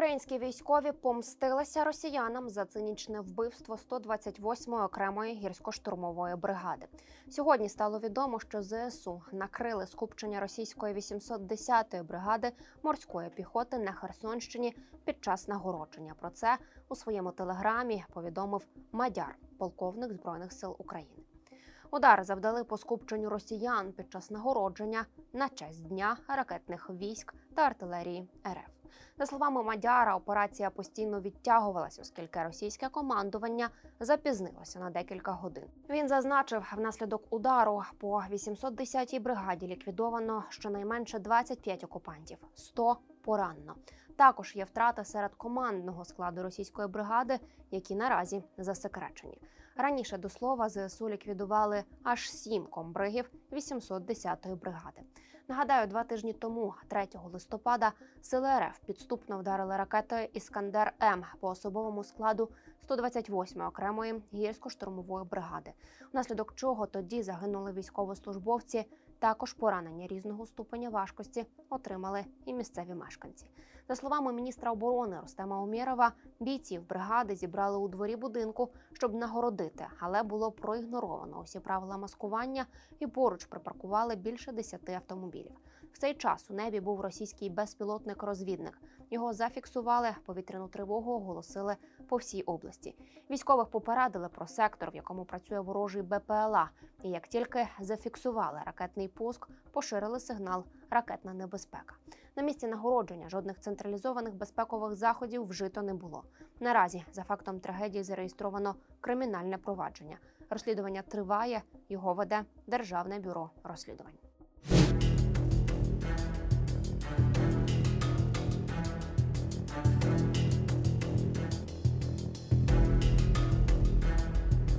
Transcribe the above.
Українські військові помстилися росіянам за цинічне вбивство 128-ї окремої гірсько-штурмової бригади. Сьогодні стало відомо, що ЗСУ накрили скупчення російської 810-ї бригади морської піхоти на Херсонщині під час нагородження. Про це у своєму телеграмі повідомив Мадяр, полковник збройних сил України. Удар завдали по скупченню росіян під час нагородження на честь дня ракетних військ та артилерії РФ. За словами Мадяра, операція постійно відтягувалася, оскільки російське командування запізнилося на декілька годин. Він зазначив, внаслідок удару по 810-й бригаді ліквідовано щонайменше 25 окупантів, 100 поранено. Також є втрати серед командного складу російської бригади, які наразі засекречені. Раніше до слова ЗСУ ліквідували аж сім комбригів 810-ї бригади. Нагадаю, два тижні тому, 3 листопада, сили РФ підступно вдарили ракетою Іскандер М по особовому складу 128-ї окремої гірсько-штурмової бригади, внаслідок чого тоді загинули військовослужбовці. Також поранення різного ступеня важкості отримали і місцеві мешканці. За словами міністра оборони Рустема Умєрова, бійців бригади зібрали у дворі будинку, щоб нагородити, але було проігноровано усі правила маскування і поруч припаркували більше десяти автомобілів. В цей час у небі був російський безпілотник-розвідник. Його зафіксували, повітряну тривогу оголосили по всій області. Військових попередили про сектор, в якому працює ворожий БПЛА. І як тільки зафіксували ракетний пуск, поширили сигнал ракетна небезпека. На місці нагородження жодних централізованих безпекових заходів вжито не було. Наразі за фактом трагедії зареєстровано кримінальне провадження. Розслідування триває. Його веде Державне бюро розслідувань.